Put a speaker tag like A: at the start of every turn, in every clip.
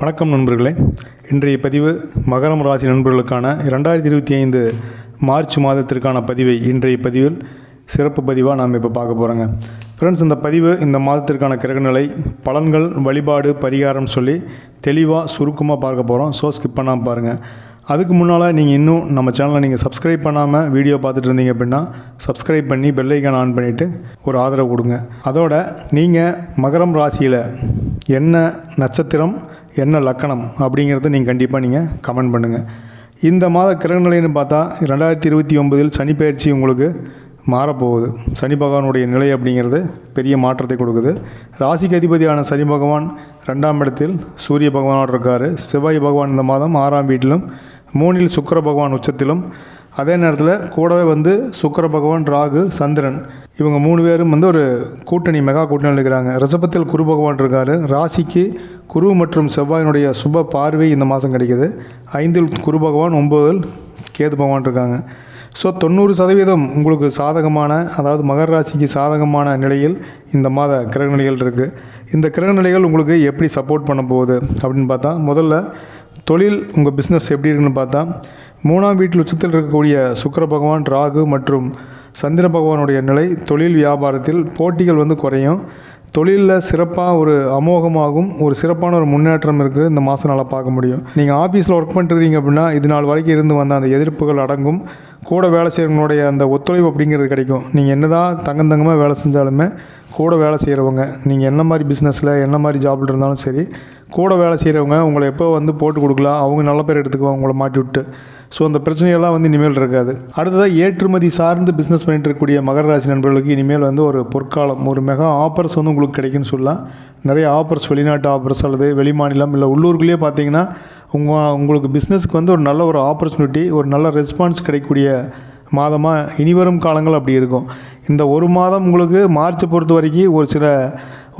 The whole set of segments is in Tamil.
A: வணக்கம் நண்பர்களே. இன்றைய பதிவு மகரம் ராசி நண்பர்களுக்கான இரண்டாயிரத்தி இருபத்தி ஐந்து மார்ச் மாதத்திற்கான பதிவை இன்றைய பதிவில் சிறப்பு பதிவாக நாம் இப்போ பார்க்க போகிறோங்க ஃப்ரெண்ட்ஸ் இந்த பதிவு இந்த மாதத்திற்கான கிரகநிலை பலன்கள் வழிபாடு பரிகாரம் சொல்லி தெளிவாக சுருக்கமாக பார்க்க போகிறோம் ஸோ ஸ்கிப் பண்ணாமல் பாருங்கள் அதுக்கு முன்னால் நீங்கள் இன்னும் நம்ம சேனலை நீங்கள் சப்ஸ்கிரைப் பண்ணாமல் வீடியோ பார்த்துட்டு இருந்தீங்க அப்படின்னா சப்ஸ்கிரைப் பண்ணி பெல்லைக்கான் ஆன் பண்ணிவிட்டு ஒரு ஆதரவு கொடுங்க. அதோட நீங்கள் மகரம் ராசியில் என்ன நட்சத்திரம் என்ன லக்கணம் அப்படிங்கிறத நீங்கள் கண்டிப்பாக நீங்கள் கமெண்ட் பண்ணுங்கள் இந்த மாத கிரகநிலைன்னு பார்த்தா ரெண்டாயிரத்தி இருபத்தி ஒன்பதில் சனிப்பயிற்சி உங்களுக்கு மாறப்போகுது. சனி பகவானுடைய நிலை அப்படிங்கிறது பெரிய மாற்றத்தை கொடுக்குது. ராசிக்கு அதிபதியான சனி பகவான் ரெண்டாம் இடத்தில் சூரிய பகவானோடு இருக்கார். செவ்வாய் பகவான் இந்த மாதம் ஆறாம் வீட்டிலும் மூணில் சுக்கர பகவான் உச்சத்திலும். அதே நேரத்தில் கூடவே வந்து சுக்கர பகவான் ராகு சந்திரன். இவங்க மூணு பேரும் வந்து ஒரு கூட்டணி மெகா கூட்டணியில் இருக்கிறாங்க ரிஷபத்தில் குரு பகவான் இருக்கார். ராசிக்கு குரு மற்றும் செவ்வாயினுடைய சுப பார்வை இந்த மாதம் கிடைக்கிது. ஐந்தில் குரு பகவான் ஒம்பதில் கேது பகவான் இருக்காங்க. ஸோ தொண்ணூறு சதவீதம் உங்களுக்கு சாதகமான அதாவது மகர ராசிக்கு சாதகமான நிலையில் இந்த மாத கிரகநிலைகள் இருக்குது இந்த கிரகநிலைகள் உங்களுக்கு எப்படி சப்போர்ட் பண்ண போகுது அப்படின்னு பார்த்தா முதல்ல தொழில் உங்கள் பிஸ்னஸ் எப்படி இருக்குன்னு பார்த்தா மூணாம் வீட்டில் உச்சத்தில் இருக்கக்கூடிய சுக்கர பகவான் ராகு மற்றும் சந்திர பகவானுடைய நிலை தொழில் வியாபாரத்தில் போட்டிகள் வந்து குறையும். தொழிலில் சிறப்பாக ஒரு அமோகமாகும் ஒரு சிறப்பான ஒரு முன்னேற்றம் இருக்குது இந்த மாதம் நல்லா பார்க்க முடியும். நீங்கள் ஆஃபீஸில் ஒர்க் பண்ணுறீங்க அப்படின்னா இது நாள் வரைக்கும் இருந்து வந்த அந்த எதிர்ப்புகள் அடங்கும். கூட வேலை செய்கிறவங்களுடைய அந்த ஒத்துழைப்பு அப்படிங்கிறது கிடைக்கும். நீங்கள் என்ன தான் தங்கந்தங்கமாக வேலை செஞ்சாலுமே கூட வேலை செய்கிறவங்க நீங்கள் என்ன மாதிரி பிஸ்னஸில் என்ன மாதிரி ஜாபில் இருந்தாலும் சரி கூட வேலை செய்கிறவங்க உங்களை எப்போ வந்து போட்டு கொடுக்கலாம் அவங்க நல்ல பேர் எடுத்துக்குவாங்க உங்களை மாட்டி விட்டு. ஸோ அந்த பிரச்சனையெல்லாம் வந்து இனிமேல் இருக்காது. அடுத்ததாக ஏற்றுமதி சார்ந்து பிஸ்னஸ் பண்ணிட்டு இருக்கக்கூடிய மகர ராசி நண்பர்களுக்கு இனிமேல் வந்து ஒரு பொற்காலம் ஒரு மெகா ஆஃபர்ஸ் வந்து உங்களுக்கு கிடைக்குன்னு சொல்லலாம். நிறைய ஆஃபர்ஸ் வெளிநாட்டு ஆஃபர்ஸ் அல்லது வெளிமாநிலம் இல்லை உள்ளூருக்குள்ளேயே பார்த்தீங்கன்னா உங்கள் உங்களுக்கு பிஸ்னஸ்க்கு வந்து ஒரு நல்ல ஒரு ஆப்பர்ச்சுனிட்டி ஒரு நல்ல ரெஸ்பான்ஸ் கிடைக்கக்கூடிய மாதமாக இனிவரும் காலங்கள் அப்படி இருக்கும். இந்த ஒரு மாதம் உங்களுக்கு மார்ச்சை பொறுத்த வரைக்கும் ஒரு சில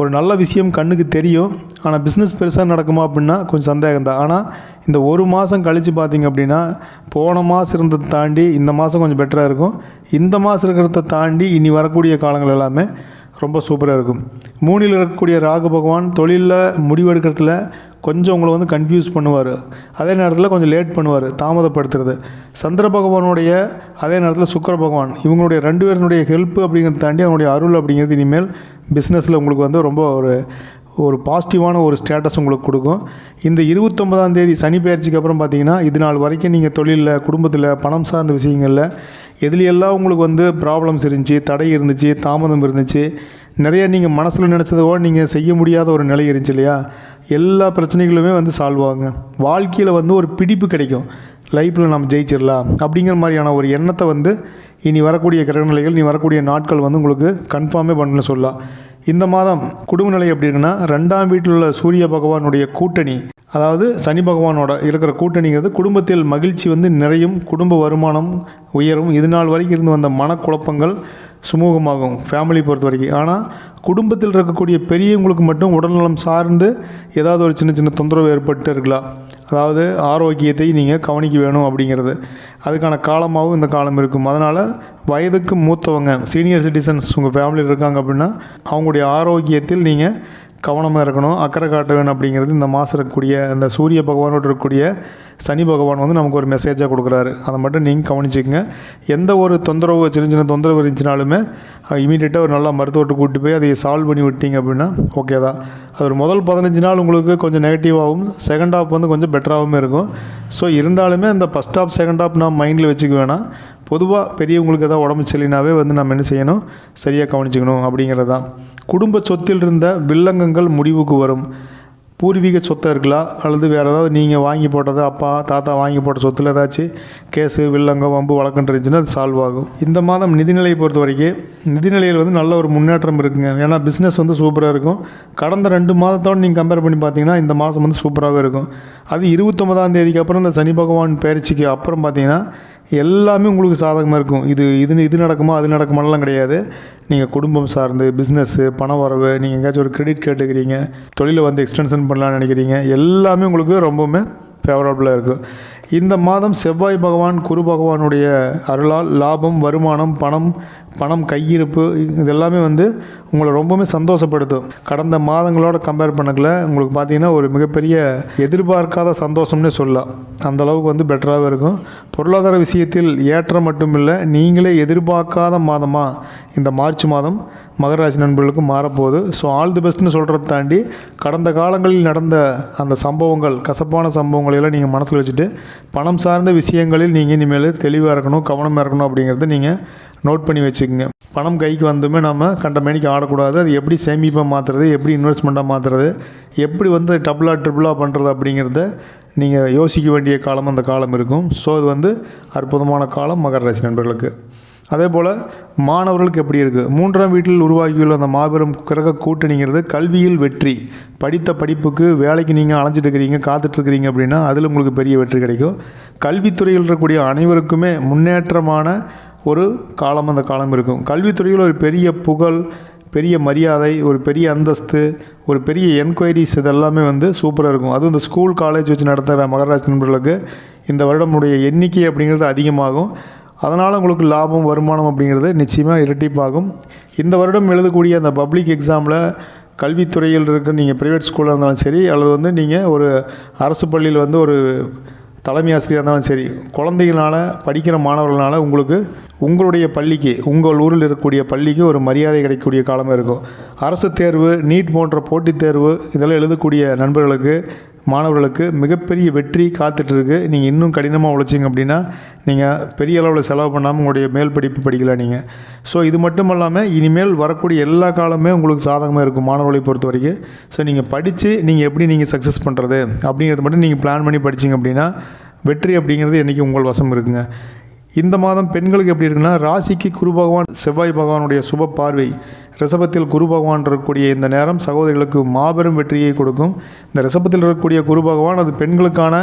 A: ஒரு நல்ல விஷயம் கண்ணுக்கு தெரியும். ஆனால் பிஸ்னஸ் பெருசாக நடக்குமா அப்படின்னா கொஞ்சம் சந்தேகம் தான் ஆனால் இந்த ஒரு மாதம் கழித்து பார்த்தீங்க அப்படின்னா போன மாதம் இருந்ததை தாண்டி இந்த மாதம் கொஞ்சம் பெட்டராக இருக்கும். இந்த மாதம் இருக்கிறத தாண்டி இனி வரக்கூடிய காலங்கள் எல்லாமே ரொம்ப சூப்பராக இருக்கும். மூணில் இருக்கக்கூடிய ராகு பகவான் தொழிலில் முடிவெடுக்கிறதுல கொஞ்சம் உங்களை வந்து கன்ஃபியூஸ் பண்ணுவார். அதே நேரத்தில் கொஞ்சம் லேட் பண்ணுவார் தாமதப்படுத்துறது. சந்திர பகவானுடைய அதே நேரத்தில் சுக்கர பகவான். இவங்களுடைய ரெண்டு பேருனுடைய ஹெல்ப் அப்படிங்கிறத தாண்டி அவனுடைய அருள் அப்படிங்கிறது இனிமேல் பிஸ்னஸில் உங்களுக்கு வந்து ரொம்ப ஒரு ஒரு பாசிட்டிவான ஒரு ஸ்டேட்டஸ் உங்களுக்கு கொடுக்கும். இந்த இருபத்தொம்பதாம் தேதி சனி பயிற்சிக்கு அப்புறம் பார்த்தீங்கன்னா இது நாள் வரைக்கும் நீங்கள் தொழிலில் குடும்பத்தில் பணம் சார்ந்த விஷயங்களில் எதுலையெல்லாம் உங்களுக்கு வந்து ப்ராப்ளம்ஸ் இருந்துச்சு தடை இருந்துச்சு தாமதம் இருந்துச்சு நிறைய நீங்கள் மனசில் நினச்சதோ நீங்கள் செய்ய முடியாத ஒரு நிலை இருந்துச்சு இல்லையா? எல்லா பிரச்சனைகளுமே வந்து சால்வ் ஆகுங்க. வாழ்க்கையில் வந்து ஒரு பிடிப்பு கிடைக்கும். லைஃப்பில் நம்ம ஜெயிச்சிடலாம் அப்படிங்கிற மாதிரியான ஒரு எண்ணத்தை வந்து இனி வரக்கூடிய கிரகநிலைகள் நீ வரக்கூடிய நாட்கள் வந்து உங்களுக்கு கன்ஃபார்மே பண்ண சொல்லலாம். இந்த மாதம் குடும்ப நிலை எப்படி இருக்குன்னா ரெண்டாம் வீட்டில் உள்ள சூரிய பகவானுடைய கூட்டணி அதாவது சனி பகவானோட இருக்கிற கூட்டணிங்கிறது குடும்பத்தில் மகிழ்ச்சி வந்து நிறையும் குடும்ப வருமானம் உயரும். இது நாள் வரைக்கும் இருந்து வந்த மனக்குழப்பங்கள் சுமூகமாகும் ஃபேமிலி பொறுத்த வரைக்கும். ஆனால் குடும்பத்தில் இருக்கக்கூடிய பெரியவங்களுக்கு மட்டும் உடல்நலம் சார்ந்து ஏதாவது ஒரு சின்ன சின்ன தொந்தரவு ஏற்பட்டு இருக்கலாம். அதாவது ஆரோக்கியத்தை நீங்கள் கவனிக்க வேணும் அப்படிங்கிறது. அதுக்கான காலமாகவும் இந்த காலம் இருக்கும். அதனால் வயதுக்கு மூத்தவங்க சீனியர் சிட்டிசன்ஸ் உங்கள் ஃபேமிலியில் இருக்காங்க அப்படின்னா அவங்களுடைய ஆரோக்கியத்தில் நீங்கள் கவனமாக இருக்கணும். அக்கறை காட்ட வேணும் அப்படிங்கிறது இந்த மாதம் இருக்கக்கூடிய இந்த சூரிய பகவானோடு இருக்கக்கூடிய சனி பகவான் வந்து நமக்கு ஒரு மெசேஜாக கொடுக்குறாரு. அதை மட்டும் நீங்கள் கவனிச்சிக்கங்க. எந்த ஒரு தொந்தரவு சின்ன சின்ன தொந்தரவு இருந்துச்சுனாலுமே இமீடியட்டாக ஒரு நல்ல மருத்துவத்தை கூட்டி போய் அதை சால்வ் பண்ணி விட்டீங்க அப்படின்னா ஓகே தான். அது ஒரு முதல் பதினஞ்சு நாள் உங்களுக்கு கொஞ்சம் நெகட்டிவாகவும் செகண்ட் ஹாஃப் வந்து கொஞ்சம் பெட்டராகவும் இருக்கும். ஸோ இருந்தாலுமே அந்த ஃபஸ்ட் ஹாஃப் செகண்ட் ஹாஃப் நான் மைண்டில் வச்சுக்க வேணாம். பொதுவாக பெரியவங்களுக்கு ஏதாவது உடம்பு சரியினாவே வந்து நம்ம என்ன செய்யணும்? சரியாக கவனிச்சுக்கணும் அப்படிங்கிறது தான். குடும்ப சொத்தில் இருந்த வில்லங்கங்கள் முடிவுக்கு வரும். பூர்வீக சொத்தை இருக்கலாம் அல்லது வேறு ஏதாவது நீங்கள் வாங்கி போட்டது அப்பா தாத்தா வாங்கி போட்ட சொத்தில் ஏதாச்சும் கேஸு வில்லங்கம் வம்பு வழக்குன்னு இருந்துச்சுன்னா அது சால்வ் ஆகும். இந்த மாதம் நிதிநிலையை பொறுத்த வரைக்கும் நிதிநிலையில் வந்து நல்ல ஒரு முன்னேற்றம் இருக்குங்க. ஏன்னா பிஸ்னஸ் வந்து சூப்பராக இருக்கும். கடந்த ரெண்டு மாதத்தோடு நீங்கள் கம்பேர் பண்ணி பார்த்தீங்கன்னா இந்த மாதம் வந்து சூப்பராகவே இருக்கும். அது இருபத்தொன்பதாம் தேதிக்கு அப்புறம் இந்த சனி பகவான் பயிற்சிக்கு அப்புறம் பார்த்தீங்கன்னா எல்லாமே உங்களுக்கு சாதகமாக இருக்கும். இது இது இது நடக்குமா அது நடக்குமாலாம் கிடையாது. நீங்கள் குடும்பம் சார்ந்து பிஸ்னஸ்ஸு பண வரவு நீங்கள் எங்கேயாச்சும் ஒரு கிரெடிட் கேட்டுக்கிறீங்க தொழிலை வந்து எக்ஸ்டென்ஷன் பண்ணலாம்னு நினைக்கிறீங்க எல்லாமே உங்களுக்கு ரொம்பவுமே ஃபேவரபுளாக இருக்கும். இந்த மாதம் செவ்வாய் பகவான் குரு பகவானுடைய அருளால் லாபம் வருமானம் பணம் பணம் கையிருப்பு இதெல்லாமே வந்து உங்களை ரொம்பவுமே சந்தோஷப்படுத்தும். கடந்த மாதங்களோட கம்பேர் பண்ணக்கல உங்களுக்கு பார்த்தீங்கன்னா ஒரு மிகப்பெரிய எதிர்பார்க்காத சந்தோஷம்னே சொல்லலாம். அந்த அளவுக்கு வந்து பெட்டராகவே இருக்கும். பொருளாதார விஷயத்தில் ஏற்றம் மட்டும் இல்லை நீங்களே எதிர்பார்க்காத மாதமாக இந்த மார்ச் மாதம் மகராசி நண்பர்களுக்கு மாறப்போகுது. ஸோ ஆல் தி பெஸ்ட்னு சொல்கிறத தாண்டி கடந்த காலங்களில் நடந்த அந்த சம்பவங்கள் கசப்பான சம்பவங்களையெல்லாம் நீங்கள் மனசில் வச்சுட்டு பணம் சார்ந்த விஷயங்களில் நீங்கள் இனிமேல் தெளிவாக இருக்கணும் கவனமாக இருக்கணும் அப்படிங்கிறத நீங்கள் நோட் பண்ணி வச்சுக்கோங்க. பணம் கைக்கு வந்துமே நம்ம கண்ட மேனிக்கு ஆடக்கூடாது. அது எப்படி சேமிப்பாக மாற்றுறது எப்படி இன்வெஸ்ட்மெண்ட்டாக மாற்றுறது எப்படி வந்து டபுளாக ட்ரிபிளாக பண்ணுறது அப்படிங்கிறத நீங்கள் யோசிக்க வேண்டிய காலம் அந்த காலம் இருக்கும். ஸோ அது வந்து அற்புதமான காலம் மகர ராசி நண்பர்களுக்கு. அதே போல் மாணவர்களுக்கு எப்படி இருக்குது மூன்றாம் வீட்டில் உருவாகியுள்ள அந்த மாபெரும் கிரக கூட்டணிங்கிறது கல்வியில் வெற்றி. படித்த படிப்புக்கு வேலைக்கு நீங்கள் அலைஞ்சிட்டு இருக்கிறீங்க காத்துட்ருக்கிறீங்க அப்படின்னா அதில் உங்களுக்கு பெரிய வெற்றி கிடைக்கும். கல்வித்துறையில் இருக்கக்கூடிய அனைவருக்குமே முன்னேற்றமான ஒரு காலம் அந்த காலம் இருக்கும். கல்வித்துறையில் ஒரு பெரிய புகழ் பெரிய மரியாதை ஒரு பெரிய அந்தஸ்து ஒரு பெரிய என்கொயரிஸ் இதெல்லாமே வந்து சூப்பராக இருக்கும். அதுவும் இந்த ஸ்கூல் காலேஜ் வச்சு நடத்துகிற மகராஜ் நண்பர்களுக்கு இந்த வருடமுடைய எண்ணிக்கை அப்படிங்கிறது அதிகமாகும். அதனால் உங்களுக்கு லாபம் வருமானம் அப்படிங்கிறது நிச்சயமாக இரட்டிப்பாகும். இந்த வருடம் எழுதக்கூடிய அந்த பப்ளிக் எக்ஸாமில் கல்வித்துறையில் இருக்க நீங்கள் ப்ரைவேட் ஸ்கூலாக இருந்தாலும் சரி அல்லது வந்து நீங்கள் ஒரு அரசு பள்ளியில் வந்து ஒரு தலைமை ஆசிரியராக இருந்தாலும் சரி குழந்தைகளால் படிக்கிற மாணவர்களால் உங்களுக்கு உங்களுடைய பள்ளிக்கு உங்கள் ஊரில் இருக்கக்கூடிய பள்ளிக்கு ஒரு மரியாதை கிடைக்கக்கூடிய காலமாக இருக்கும். அரசு தேர்வு நீட் போன்ற போட்டித் தேர்வு இதெல்லாம் எழுதக்கூடிய நண்பர்களுக்கு மாணவர்களுக்கு மிகப்பெரிய வெற்றி காத்துட்ருக்கு. நீங்கள் இன்னும் கடினமாக உழைச்சிங்க அப்படின்னா நீங்கள் பெரிய அளவில் செலவு பண்ணாமல் உங்களுடைய மேல் படிப்பு படிக்கலாம் நீங்கள் ஸோ இது மட்டும் இல்லாமல் இனிமேல் வரக்கூடிய எல்லா காலமே உங்களுக்கு சாதகமாக இருக்கும் மாணவர்களை பொறுத்த வரைக்கும். ஸோ நீங்கள் படித்து நீங்கள் எப்படி நீங்கள் சக்ஸஸ் பண்ணுறது அப்படிங்கிறத மட்டும் நீங்கள் பிளான் பண்ணி படிச்சிங்க அப்படின்னா வெற்றி அப்படிங்கிறது என்றைக்கு உங்கள் வசம் இருக்குங்க. இந்த மாதம் பெண்களுக்கு எப்படி இருக்குன்னா ராசிக்கு குரு பகவான் செவ்வாய் பகவானுடைய சுப பார்வை. ரிஷபத்தில் குரு பகவான் இருக்கக்கூடிய இந்த நேரம் சகோதரிகளுக்கு மாபெரும் வெற்றியை கொடுக்கும். இந்த ரிஷபத்தில் இருக்கக்கூடிய குரு பகவான் அது பெண்களுக்கான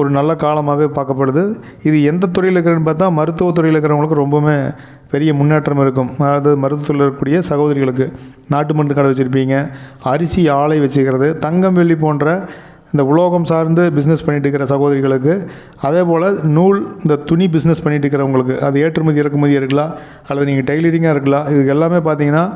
A: ஒரு நல்ல காலமாகவே பார்க்கப்படுது. இது எந்த துறையில் இருக்கிறன்னு பார்த்தா மருத்துவ துறையில் இருக்கிறவங்களுக்கு ரொம்பவுமே பெரிய முன்னேற்றம் இருக்கும். அதாவது மருத்துவத்தில் இருக்கக்கூடிய சகோதரிகளுக்கு நாட்டு மருந்து கடை வச்சுருப்பீங்க அரிசி ஆலை வச்சுக்கிறது தங்கம் வெள்ளி போன்ற இந்த உலோகம் சார்ந்து பிஸ்னஸ் பண்ணிட்டு இருக்கிற சகோதரிகளுக்கு அதே போல் நூல் இந்த துணி பிஸ்னஸ் பண்ணிட்டு இருக்கிறவங்களுக்கு அது ஏற்றுமதி இறக்குமதி இருக்கலாம் அல்லது நீங்கள் டெய்லரிங்காக இருக்கலாம் இதுக்கு எல்லாமே பார்த்தீங்கன்னா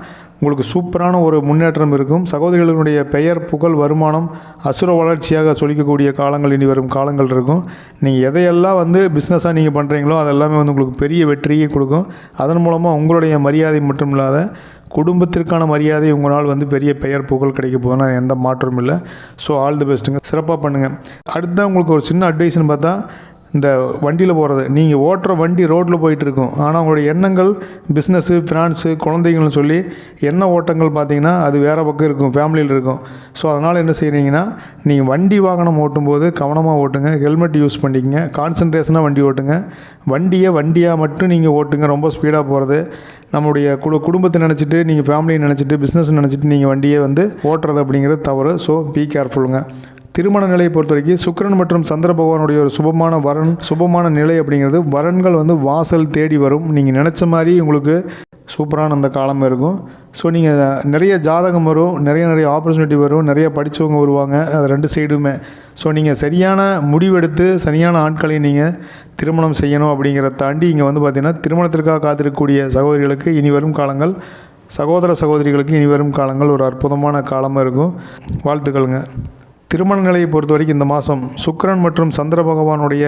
A: உங்களுக்கு சூப்பரான ஒரு முன்னேற்றம் இருக்கும். சகோதரிகளுடைய பெயர் புகழ் வருமானம் அசுர வளர்ச்சியாக சொல்லிக்கக்கூடிய காலங்கள் இனி வரும் காலங்கள் இருக்கும். நீங்கள் எதையெல்லாம் வந்து பிஸ்னஸாக நீங்கள் பண்ணுறீங்களோ அதெல்லாமே வந்து உங்களுக்கு பெரிய வெற்றியை கொடுக்கும். அதன் மூலமாக உங்களுடைய மரியாதை மட்டும் இல்லாத குடும்பத்திற்கான மரியாதை உங்களால் வந்து பெரிய பெயர் புகழ் கிடைக்க போதுன்னா எந்த மாற்றமும் இல்லை. ஸோ ஆல் தி பெஸ்ட்டுங்க சிறப்பாக பண்ணுங்கள் அடுத்த உங்களுக்கு ஒரு சின்ன அட்வைஸ்னு பார்த்தா இந்த வண்டியில் போகிறது நீங்கள் ஓட்டுற வண்டி ரோட்டில் போயிட்டுருக்கும் ஆனால் உங்களுடைய எண்ணங்கள் பிஸ்னஸ்ஸு ஃபினான்ஸு குழந்தைங்கள்னு சொல்லி எண்ண ஓட்டங்கள் பார்த்தீங்கன்னா அது வேறு பக்கம் இருக்கும் ஃபேமிலியில் இருக்கும். ஸோ அதனால் என்ன செய்கிறீங்கன்னா நீங்கள் வண்டி வாகனம் ஓட்டும்போது கவனமாக ஓட்டுங்க. ஹெல்மெட் யூஸ் பண்ணிக்கங்க. கான்சன்ட்ரேஷனாக வண்டி ஓட்டுங்க. வண்டியை வண்டியாக மட்டும் நீங்கள் ஓட்டுங்க. ரொம்ப ஸ்பீடாக போகிறது நம்மளுடைய குடு குடும்பத்தை நினச்சிட்டு நீங்கள் ஃபேமிலியை நினச்சிட்டு பிஸ்னஸ் நினச்சிட்டு நீங்கள் வண்டியை வந்து ஓட்டுறது அப்படிங்கிறது தவறு. ஸோ பி கேர்ஃபுல்லுங்க திருமண நிலையை பொறுத்த வரைக்கும் சுக்கிரன் மற்றும் சந்திர பகவானுடைய ஒரு சுபமான வரன் சுபமான நிலை அப்படிங்கிறது வரன்கள் வந்து வாசல் தேடி வரும். நீங்கள் நினச்ச மாதிரி உங்களுக்கு சூப்பரான அந்த காலம் இருக்கும். ஸோ நீங்கள் நிறைய ஜாதகம் வரும் நிறைய நிறைய ஆப்பர்ச்சுனிட்டி வரும் நிறைய படித்தவங்க வருவாங்க. அது ரெண்டு சைடுமே. ஸோ நீங்கள் சரியான முடிவெடுத்து சரியான ஆட்களை நீங்கள் திருமணம் செய்யணும் அப்படிங்கிறத தாண்டி இங்கே வந்து பார்த்திங்கன்னா திருமணத்திற்காக காத்திருக்கக்கூடிய சகோதரிகளுக்கு இனி வரும் காலங்கள் சகோதர சகோதரிகளுக்கு இனி வரும் காலங்கள் ஒரு அற்புதமான காலமாக இருக்கும். வாழ்த்துக்களுங்க. திருமண நிலையை பொறுத்த வரைக்கும் இந்த மாதம் சுக்கிரன் மற்றும் சந்திர பகவானுடைய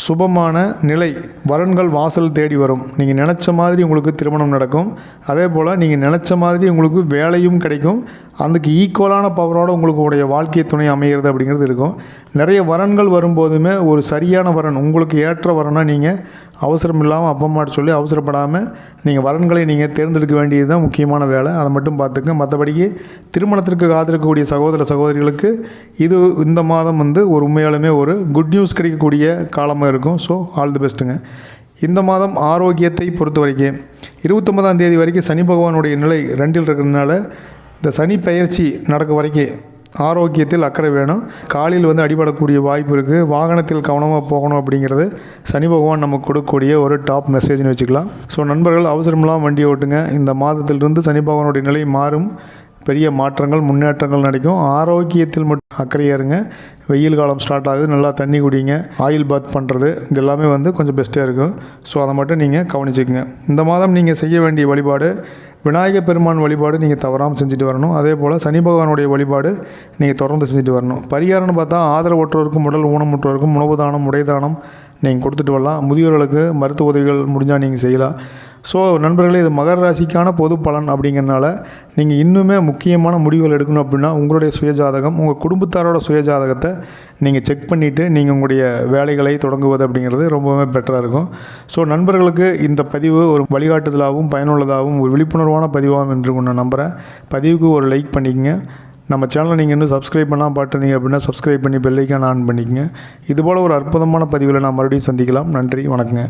A: சுபமான நிலை வரன்கள் வாசல் தேடி வரும். நீங்கள் நினச்ச மாதிரி உங்களுக்கு திருமணம் நடக்கும். அதே போல் நீங்கள் நினச்ச மாதிரி உங்களுக்கு வேலையும் கிடைக்கும். அதுக்கு ஈக்குவலான பவரோட உங்களுக்கு உடைய வாழ்க்கை துணை அமைகிறது அப்படிங்கிறது இருக்கும். நிறைய வரன்கள் வரும்போதுமே ஒரு சரியான வரன் உங்களுக்கு ஏற்ற வரனை நீங்கள் அவசரம் இல்லாமல் அப்பா அம்மாட்ட சொல்லி அவசரப்படாமல் நீங்கள் வரன்களை நீங்கள் தேர்ந்தெடுக்க வேண்டியது தான் முக்கியமான வேலை. அதை மட்டும் பார்த்துங்க. மற்றபடிக்கு திருமணத்திற்கு காத்திருக்கக்கூடிய சகோதர சகோதரிகளுக்கு இது இந்த மாதம் வந்து ஒரு உண்மையாலுமே ஒரு குட் நியூஸ் கிடைக்கக்கூடிய காலமாக இருக்கும். ஸோ ஆல் தி பெஸ்ட்டுங்க இந்த மாதம் ஆரோக்கியத்தை பொறுத்த வரைக்கும் இருபத்தொன்பதாம் தேதி வரைக்கும் சனி பகவானுடைய நிலை ரெண்டில் இருக்கிறதுனால இந்த சனி பயிற்சி நடக்க வரைக்கும் ஆரோக்கியத்தில் அக்கறை வேணும். காலில் வந்து அடிபடக்கூடிய வாய்ப்பு இருக்குது வாகனத்தில் கவனமாக போகணும் அப்படிங்கிறது சனி பகவான் நமக்கு கொடுக்கக்கூடிய ஒரு டாப் மெசேஜ்னு வச்சுக்கலாம். ஸோ நண்பர்கள் அவசரமெல்லாம் வண்டி ஓட்டுங்க. இந்த மாதத்திலிருந்து சனி பகவானுடைய நிலை மாறும். பெரிய மாற்றங்கள் முன்னேற்றங்கள் நடக்கும். ஆரோக்கியத்தில் மட்டும் அக்கறையாக இருங்க. வெயில் காலம் ஸ்டார்ட் ஆகுது. நல்லா தண்ணி குடிங்க. ஆயில் பாத் பண்ணுறது இது எல்லாமே வந்து கொஞ்சம் பெஸ்ட்டாக இருக்கும். ஸோ அதை மட்டும் நீங்கள் கவனிச்சிக்கங்க. இந்த மாதம் நீங்கள் செய்ய வேண்டிய வழிபாடு விநாயகர் பெருமான் வழிபாடு நீங்கள் தவறாமல் செஞ்சுட்டு வரணும். அதே போல் சனி பகவானுடைய வழிபாடு நீங்கள் தொடர்ந்து செஞ்சுட்டு வரணும். பரிகாரம்னு பார்த்தா ஆதரவற்றோருக்கும் உடல் ஊனமுற்றோருக்கும் உணவு தானம் உடைதானம் நீங்கள் கொடுத்துட்டு வரலாம். முதியோர்களுக்கு மருத்துவ உதவிகள் முடிஞ்சால் நீங்கள் செய்யலாம். ஸோ நண்பர்களே இது மகர ராசிக்கான பொது பலன் அப்படிங்கிறனால நீங்கள் இன்னுமே முக்கியமான முடிவுகள் எடுக்கணும் அப்படின்னா உங்களுடைய சுயஜாதகம் உங்கள் குடும்பத்தாரோட சுயஜாதகத்தை நீங்கள் செக் பண்ணிவிட்டு நீங்கள் உங்களுடைய வேலைகளை தொடங்குவது அப்படிங்கிறது ரொம்பவே பெட்டராக இருக்கும். ஸோ நண்பர்களுக்கு இந்த பதிவு ஒரு வழிகாட்டுதலாகவும் பயனுள்ளதாகவும் ஒரு விழிப்புணர்வான பதிவாகும் என்று நான் நம்புகிறேன் பதிவுக்கு ஒரு லைக் பண்ணிக்கங்க. நம்ம சேனலை நீங்கள் இன்னும் சப்ஸ்கிரைப் பண்ணால் பார்த்துருந்தீங்க அப்படின்னா சப்ஸ்கிரைப் பண்ணி பெல்லைக்கான ஆன் பண்ணிக்கங்க. இதுபோல் ஒரு அற்புதமான பதிவில் நான் மறுபடியும் சந்திக்கலாம். நன்றி வணக்கங்க.